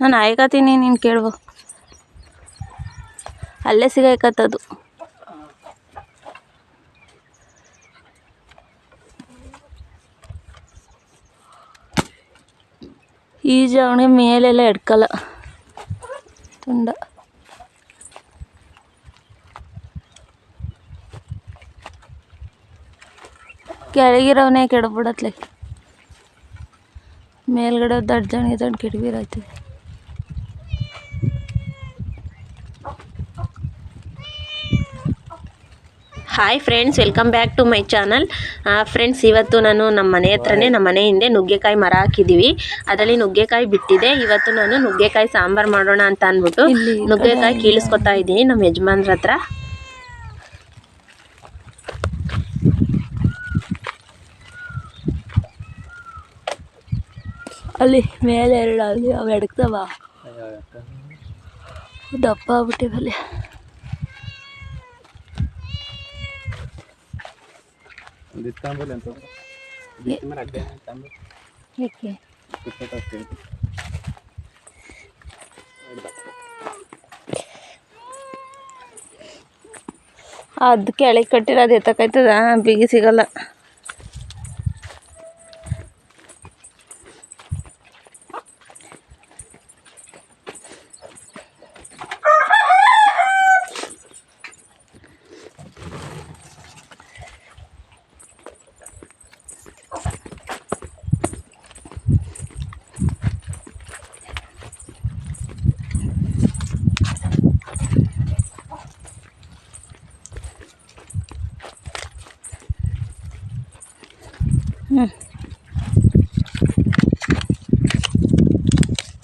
ನಾನು ಆಯ್ಕತೀನಿ ನೀನು ಕೇಳುವ ಅಲ್ಲೇ ಸಿಗಾಯ್ಕತ್ತದು ಈಜು ಮೇಲೆಲ್ಲ ಎಡ್ಕಲ್ಲ. ತುಂಡ. ಕೆಳಗಿರೋವನೇ ಕೆಡ್ಬಿಡತ್ಲೆ. ಮೇಲ್ಗಡೆ ದಡ್ಡ ಜನ ಕೆಡಬಿರೈತೆ hi friends welcome back to my channel friends ಇವತ್ತು ನಾನು ನಮ್ಮ ಮನೆ ಹತ್ರನೇ ನಮ್ಮ ಮನೆ ಹಿಂದೆ ನುಗ್ಗೆಕಾಯಿ ಮರ ಹಾಕಿದ್ದೀವಿ ಅದರಲ್ಲಿ ನುಗ್ಗೆಕಾಯಿ ಬಿಟ್ಟಿದೆ. ಇವತ್ತು ನಾನು ನುಗ್ಗೆಕಾಯಿ ಸಾಂಬಾರು ಮಾಡೋಣ ಅಂತ ಅಂದ್ಬಿಟ್ಟು ನುಗ್ಗೆಕಾಯಿ ಕೀಳಿಸ್ಕೊತಾ ಇದ್ದೀನಿ ನಮ್ಮ ಯಜಮಾನ್ರ ಹತ್ರ. ಅಲ್ಲಿ ಮೇಲೆ ಎರಡು ಅಲ್ಲಿ. ಅವು ಎಡಕ್ತವ ದಪ್ಪ ಆಗ್ಬಿಟ್ಟಿವಲ್ಲಿ ಏಕೆ? ಅದು ಕೆಳಗೆ ಕಟ್ಟಿರೋದು ಎತ್ತಕೈತದ ಬಿಗಿ ಸಿಗಲ್ಲ.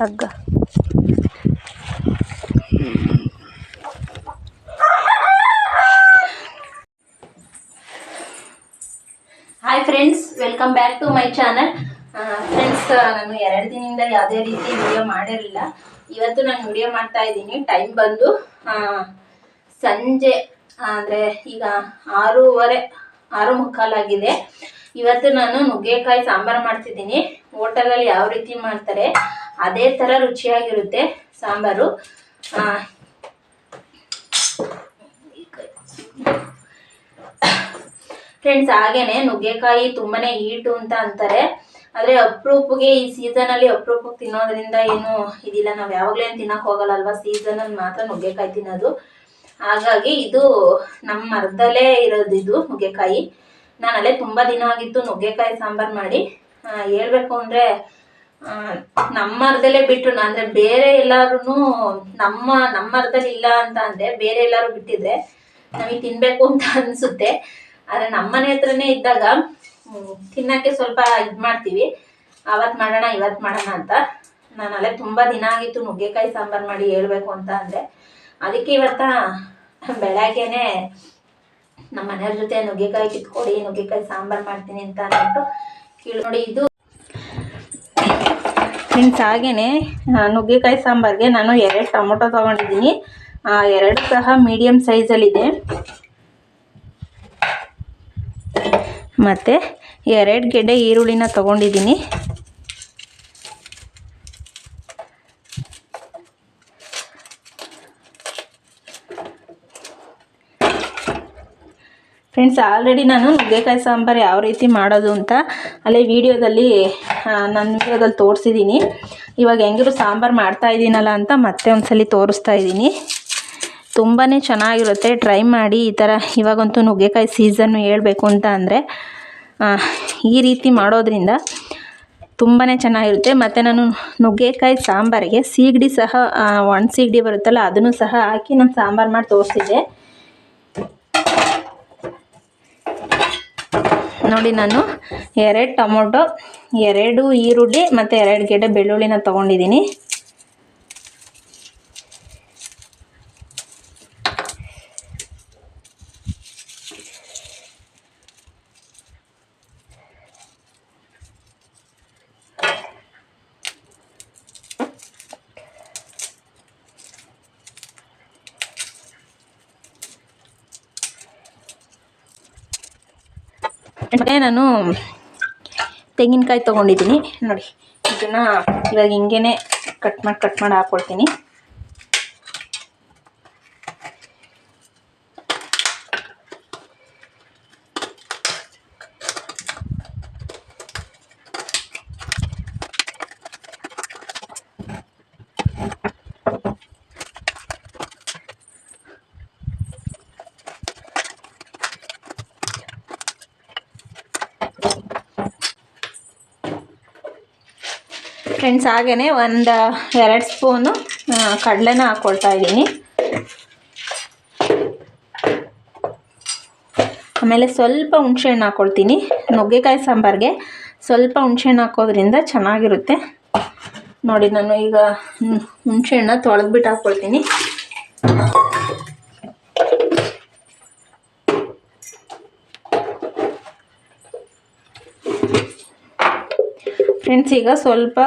ಹಗ್ಗ. Hi friends welcome back to my channel friends ನಾನು ಎರಡು ದಿನದಿಂದ ಯಾವುದೇ ರೀತಿ ವಿಡಿಯೋ ಮಾಡಿರಲಿಲ್ಲ. ಇವತ್ತು ನಾನು ವಿಡಿಯೋ ಮಾಡ್ತಾ ಇದ್ದೀನಿ. ಟೈಮ್ ಬಂದು ಸಂಜೆ ಅಂದರೆ ಈಗ ಆರೂವರೆ, ಆರು ಮುಕ್ಕಾಲಾಗಿದೆ. ಇವತ್ತು ನಾನು ನುಗ್ಗೆಕಾಯಿ ಸಾಂಬಾರು ಮಾಡ್ತಿದ್ದೀನಿ. ಹೋಟೆಲಲ್ಲಿ ಯಾವ ರೀತಿ ಮಾಡ್ತಾರೆ, ಅದೇ ಥರ ರುಚಿಯಾಗಿರುತ್ತೆ ಸಾಂಬಾರು. ಫ್ರೆಂಡ್ಸ್, ಹಾಗೇನೆ ನುಗ್ಗೆಕಾಯಿ ತುಂಬಾನೇ ಹೀಟು ಅಂತ ಅಂತಾರೆ. ಆದ್ರೆ ಅಪರೂಪಗೆ ಈ ಸೀಸನ್ ಅಲ್ಲಿ ಅಪರೂಪಕ್ಕೆ ತಿನ್ನೋದ್ರಿಂದ ಏನು ಇದಿಲ್ಲ. ನಾವು ಯಾವಾಗಲೇನು ತಿನ್ನಕ್ಕೆ ತಿನ್ನಕ್ ಹೋಗಲ್ಲ ಸೀಸನ್ ಅಲ್ಲಿ ಮಾತ್ರ ನುಗ್ಗೆಕಾಯಿ ತಿನ್ನೋದು. ಹಾಗಾಗಿ ಇದು ನಮ್ಮ ಮರದಲ್ಲೇ ಇರೋದು ಇದು ನುಗ್ಗೆಕಾಯಿ. ನಾನು ಅಲ್ಲೇ ತುಂಬಾ ದಿನ ಆಗಿತ್ತು ನುಗ್ಗೆಕಾಯಿ ಸಾಂಬಾರ್ ಮಾಡಿ ಹೇಳ್ಬೇಕು ಅಂದ್ರೆ ನಮ್ಮರ್ದಲ್ಲೇ ನಮ್ಮ ಅರ್ಧಲ್ಲೇ ಬಿಟ್ಟು ಅಂದ್ರೆ ಬೇರೆ ಎಲ್ಲಾರು ನಮ್ಮ ನಮ್ಮ ಮರದಲ್ಲಿ ಇಲ್ಲ ಅಂತ ಅಂದ್ರೆ ಬೇರೆ ಎಲ್ಲಾರು ಬಿಟ್ಟಿದ್ರೆ ನಮಗೆ ತಿನ್ಬೇಕು ಅಂತ ಅನ್ಸುತ್ತೆ. ಆದ್ರೆ ನಮ್ಮನೆ ಹತ್ರನೇ ಇದ್ದಾಗ ತಿನ್ನಕ್ಕೆ ಸ್ವಲ್ಪ ಇದ್ ಮಾಡ್ತೀವಿ. ಅವತ್ ಮಾಡೋಣ, ಇವತ್ ಮಾಡೋಣ ಅಂತ. ನಾನು ಅಲ್ಲೇ ತುಂಬಾ ದಿನ ಆಗಿತ್ತು ನುಗ್ಗೆಕಾಯಿ ಸಾಂಬಾರ್ ಮಾಡಿ ಹೇಳ್ಬೇಕು ಅಂತ ಅಂದ್ರೆ. ಅದಕ್ಕೆ ಇವತ್ತ ಬೆಳಗ್ಗೆನೆ ನಮ್ಮ ಮನೆಯವ್ರ ಜೊತೆ ನುಗ್ಗೆಕಾಯಿ ಕಿತ್ಕೊಡಿ, ನುಗ್ಗೆಕಾಯಿ ಸಾಂಬಾರ್ ಮಾಡ್ತೀನಿ ಅಂತ ಅಂದ್ಬಿಟ್ಟು ನೋಡಿ ಇದು. ಫ್ರೆಂಡ್ಸ್ ಹಾಗೇನೆ ನುಗ್ಗೆಕಾಯಿ ಸಾಂಬಾರ್ಗೆ ನಾನು ಎರಡು ಟೊಮೊಟೊ ತೊಗೊಂಡಿದ್ದೀನಿ. ಎರಡು ಸಹ ಮೀಡಿಯಮ್ ಸೈಜಲ್ಲಿದೆ ಮತ್ತು ಎರಡು ಗೆಡ್ಡೆ ಈರುಳ್ಳಿನ ತೊಗೊಂಡಿದ್ದೀನಿ. ಫ್ರೆಂಡ್ಸ್ ಆಲ್ರೆಡಿ ನಾನು ನುಗ್ಗೆಕಾಯಿ ಸಾಂಬಾರು ಯಾವ ರೀತಿ ಮಾಡೋದು ಅಂತ ಅಲ್ಲೇ ವಿಡಿಯೋದಲ್ಲಿ ನನ್ನ ವಿಡಿಯೋದಲ್ಲಿ ತೋರಿಸಿದ್ದೀನಿ ಇವಾಗ ಹೆಂಗಿರು ಸಾಂಬಾರು ಮಾಡ್ತಾ ಇದ್ದೀನಲ್ಲ ಅಂತ ಮತ್ತೆ ಒಂದ್ಸಲಿ ತೋರಿಸ್ತಾ ಇದ್ದೀನಿ ತುಂಬಾ ಚೆನ್ನಾಗಿರುತ್ತೆ ಟ್ರೈ ಮಾಡಿ. ಈ ಥರ ಇವಾಗಂತೂ ನುಗ್ಗೆಕಾಯಿ ಸೀಸನ್ನು ಹೇಳಬೇಕು ಅಂತ ಅಂದರೆ ಈ ರೀತಿ ಮಾಡೋದ್ರಿಂದ ತುಂಬಾ ಚೆನ್ನಾಗಿರುತ್ತೆ. ಮತ್ತು ನಾನು ನುಗ್ಗೆಕಾಯಿ ಸಾಂಬಾರಿಗೆ ಸೀಗಡಿ ಸಹ ಒಣ ಸೀಗಡಿ ಬರುತ್ತಲ್ಲ, ಅದನ್ನು ಸಹ ಹಾಕಿ ನಾನು ಸಾಂಬಾರು ಮಾಡಿ ತೋರಿಸಿದ್ದೆ. ನೋಡಿ ನಾನು ಎರಡು ಟೊಮೊಟೊ ಎರಡು ಈರುಳ್ಳಿ ಮತ್ತು ಎರಡು ಗೆಡ್ಡೆ ಬೆಳ್ಳುಳ್ಳಿನ ತೊಗೊಂಡಿದ್ದೀನಿ. ಮತ್ತು ನಾನು ತೆಂಗಿನಕಾಯಿ ತೊಗೊಂಡಿದ್ದೀನಿ. ನೋಡಿ ಇದನ್ನು ಇವಾಗ ಹಿಂಗೇ ಕಟ್ ಮಾಡಿ ಕಟ್ ಮಾಡಿ ಹಾಕ್ಕೊಳ್ತೀನಿ ಫ್ರೆಂಡ್ಸ್ ಹಾಗೇ ಒಂದು ಎರಡು ಸ್ಪೂನು ಕಡಲೆನ ಹಾಕ್ಕೊಳ್ತಾ ಇದ್ದೀನಿ. ಆಮೇಲೆ ಸ್ವಲ್ಪ ಹುಣ್ಸೆಹಣ್ಣು ಹಾಕ್ಕೊಳ್ತೀನಿ ನುಗ್ಗೆಕಾಯಿ ಸಾಂಬಾರಿಗೆ ಸ್ವಲ್ಪ ಹುಣ್ಸೆಹಣ್ಣು ಹಾಕೋದ್ರಿಂದ ಚೆನ್ನಾಗಿರುತ್ತೆ. ನೋಡಿ, ನಾನು ಈಗ ಹುಣಸೆ ಹಣ್ಣು ತೊಳೆದ್ಬಿಟ್ಟು ಹಾಕ್ಕೊಳ್ತೀನಿ ಫ್ರೆಂಡ್ಸ್ ಈಗ ಸ್ವಲ್ಪ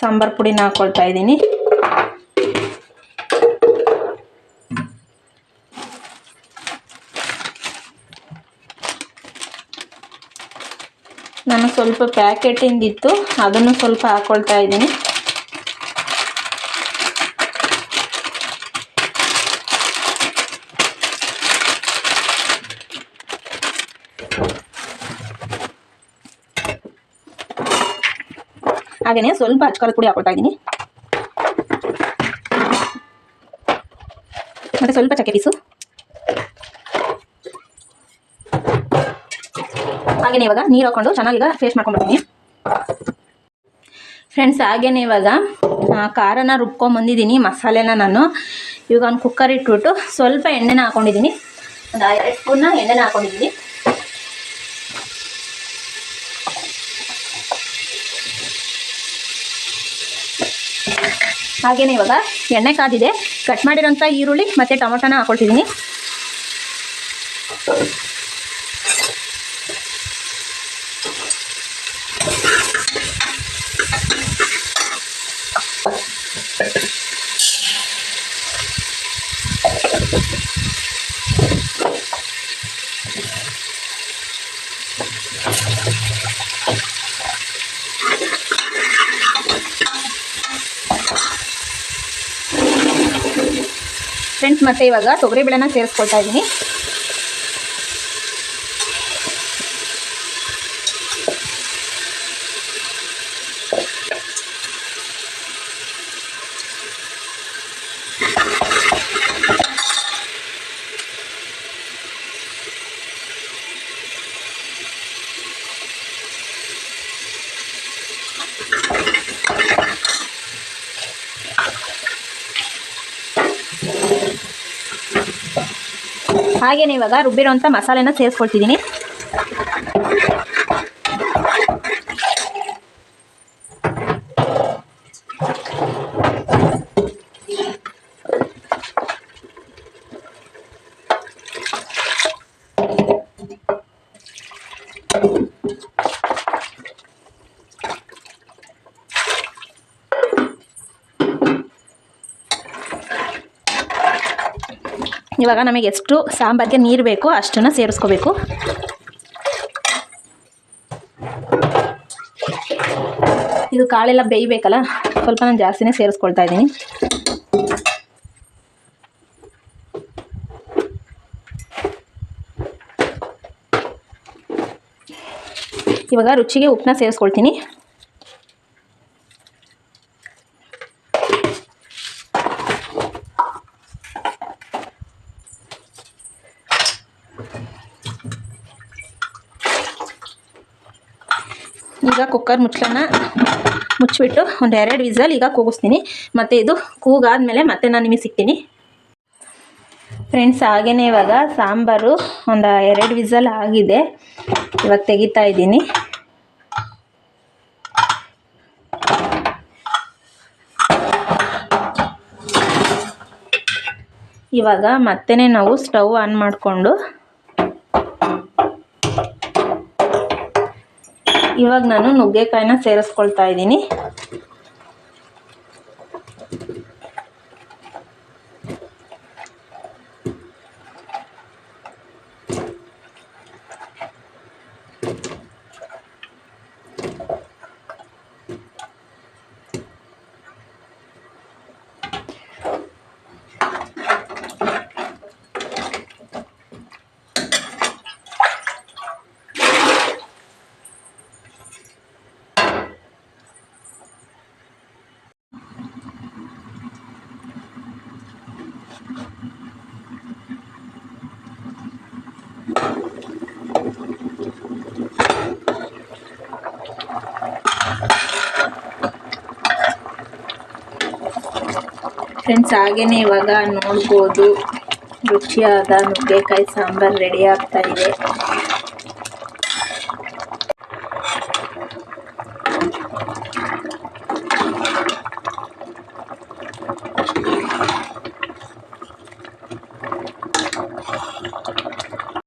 ಸಾಂಬಾರು ಪುಡಿನ ಹಾಕ್ಕೊಳ್ತಾ ಇದ್ದೀನಿ. ನಾನು ಸ್ವಲ್ಪ ಪ್ಯಾಕೆಟಿಂದಿತ್ತು ಅದನ್ನು ಸ್ವಲ್ಪ ಹಾಕ್ಕೊಳ್ತಾ ಇದ್ದೀನಿ. ಹಾಗೆಯೇ ಸ್ವಲ್ಪ ಅಚ್ಕಾರದ ಪುಡಿ ಹಾಕೊಳ್ತಾ ಇದ್ದೀನಿ. ಮತ್ತೆ ಸ್ವಲ್ಪ ಚಕ್ಕೆ ಪೀಸು. ಹಾಗೆಯೇ ಇವಾಗ ನೀರು ಹಾಕೊಂಡು ಚೆನ್ನಾಗಿ ಈಗ ಪೇಸ್ಟ್ ಮಾಡ್ಕೊಂಡ್ಬಿಡ್ತೀನಿ ಫ್ರೆಂಡ್ಸ್ ಹಾಗೇನೆ ಇವಾಗ ಖಾರನ ರುಬ್ಕೊಂಬಂದಿದ್ದೀನಿ ಮಸಾಲೆನ ನಾನು. ಇವಾಗ ಒಂದು ಕುಕ್ಕರ್ ಇಟ್ಬಿಟ್ಟು ಸ್ವಲ್ಪ ಎಣ್ಣೆನ ಹಾಕೊಂಡಿದ್ದೀನಿ. ಒಂದು ಎರಡು ಸ್ಪೂನ್ನ ಎಣ್ಣೆನ ಹಾಕೊಂಡಿದ್ದೀನಿ. ಹಾಗೆಯೇ ಇವಾಗ ಎಣ್ಣೆ ಕಾದಿದೆ. ಕಟ್ ಮಾಡಿರೋಂಥ ಈರುಳ್ಳಿ ಮತ್ತು ಟೊಮೊಟೊನ ಹಾಕೊಳ್ತಿದ್ದೀನಿ. ಫ್ರೆಂಡ್ಸ್ ಮತ್ತೆ ಇವಾಗ ತೊಗರಿಬೇಳೆನ ಸೇರಿಸ್ಕೊಳ್ತಾ ಇದ್ದೀನಿ ಹಾಗೆಯೇ ಇವಾಗ ರುಬ್ಬಿರೋಂಥ ಮಸಾಲೆನ ಸೇರಿಸ್ಕೊಳ್ತಿದ್ದೀನಿ ಇವಾಗ ನಮಗೆ ಎಷ್ಟು ಸಾಂಬಾರಿಗೆ ನೀರು ಬೇಕೋ ಅಷ್ಟನ್ನು ಸೇರಿಸ್ಕೋಬೇಕು. ಇದು ಕಾಳೆಲ್ಲ ಬೇಯಬೇಕಲ್ಲ, ಸ್ವಲ್ಪ ನಾನು ಜಾಸ್ತಿನೇ ಸೇರಿಸ್ಕೊಳ್ತಾ ಇದ್ದೀನಿ. ಇವಾಗ ರುಚಿಗೆ ಉಪ್ಪನ್ನ ಸೇರಿಸ್ಕೊಳ್ತೀನಿ. ಈಗ ಕುಕ್ಕರ್ ಮುಚ್ಚಳನ ಮುಚ್ಚಿಬಿಟ್ಟು ಒಂದು ಎರಡು ವಿಸಲ್ ಈಗ ಕೂಗಿಸ್ತೀನಿ. ಮತ್ತು ಇದು ಕೂಗಾದ್ಮೇಲೆ ಮತ್ತೆ ನಾನು ನಿಮಗೆ ಸಿಗ್ತೀನಿ. ಫ್ರೆಂಡ್ಸ್ ಹಾಗೇ ಇವಾಗ ಸಾಂಬಾರು ಒಂದು ಎರಡು ವಿಸಲ್ ಆಗಿದೆ. ಇವಾಗ ತೆಗಿತಾ ಇದ್ದೀನಿ. ಇವಾಗ ಮತ್ತೆ ನಾವು ಸ್ಟವ್ ಆನ್ ಮಾಡಿಕೊಂಡು ಇವಾಗ ನಾನು ನುಗ್ಗೆಕಾಯಿನ ಸೇರಿಸ್ಕೊಳ್ತಾ ಇದ್ದೀನಿ. ಫ್ರೆಂಡ್ಸ್ ಹಾಗೇನೆ ಇವಾಗ ನೋಡ್ಬೋದು. ರುಚಿಯಾದ ನುಗ್ಗೆಕಾಯಿ ಸಾಂಬಾರು ರೆಡಿ ಆಗ್ತಾ ಇದೆ.